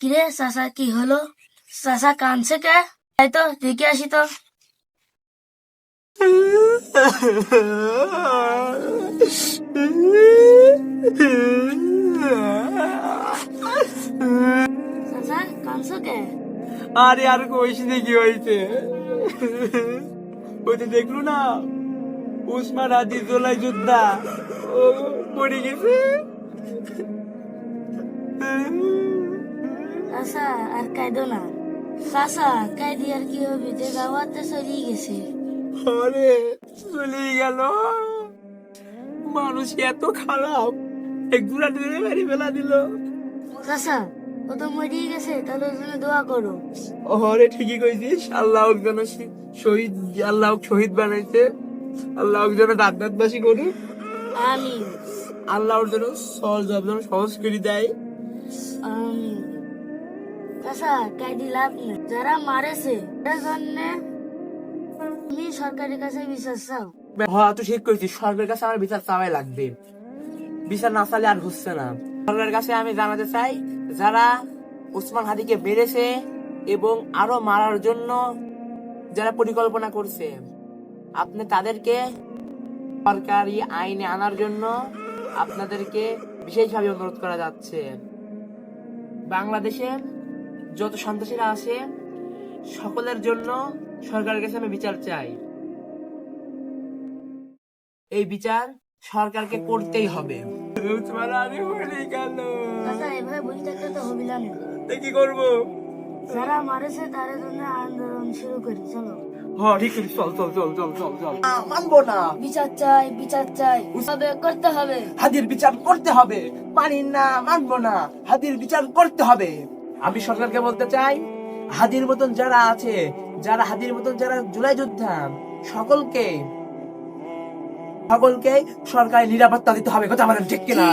কিরে চাচা, কি হলো? চাচা কানছে কে? তাই তো দেখে আসি তো। কানছো কে? আরে, আর কইস কি হয়েছে ওই তো দেখলু না, উসমান হাদি জোলাই যোদ্ধা ও মরে গেছে। চাচা আর কাইদো না চাচা কাইদি আর কি হবে যে গাওয়াতে চলিয়ে গেছে আরে চলে গেল মানুষ এত খারাপ এক দুরা ধরে মেরে ফেলা দিল চাচা ও তো মরিয়ে গেছে তাহলে ওর জন্য দোয়া করো আরে ঠিকই কইছিস আল্লাহ ওর জন্য শহীদ আল্লাহ শহীদ বানাইছে। আল্লাহ ওর জন্য রাতবাসী করুক আমিন। আল্লাহ ওর জন্য সহজ যেন সহজ করে দেয়। আমিন। চাচা কাইদি লাভ নেই যারা মারেছে তার জন্য তুমি সরকারের কাছে বিচার চাও। হ্যাঁ তুই ঠিক করেছিস সরকারের কাছে আমার বিচার চাওয়াই লাগবে। বিচার না চালে আর হচ্ছে না। সরকারের কাছে আমি জানাতে চাই, যারা উসমান হাদিকে মেরেছে এবং আরও মারার জন্য যারা পরিকল্পনা করছে, আপনি তাদেরকে সরকারি আইনে আনার জন্য আপনাদেরকে বিশেষভাবে অনুরোধ করা যাচ্ছে। বাংলাদেশে যত সন্ত্রাসীরা আছে সকলের জন্য সরকারের কাছে আমি বিচার চাই। এই বিচার সরকারকে করতেই হবে। না। কি করব? যারা মারেছে তাদের জন্য আন্দোলন শুরু করি চলো। ঠিক আছে চল চল চল চল চল চল। মানবো না। বিচার চাই বিচার চাই। তবে করতে হবে। হাদির বিচার করতে হবে। পারি না মানবো না। হাদির বিচার করতে হবে। আমি সরকারকে বলতে চাই, হাদির মতন যারা আছে, যারা হাদির মতন যারা জুলাই যোদ্ধা, সকলকে সকলকে সরকারি নিরাপত্তা দিতে হবে, কথা আমাদের ঠিক কিনা?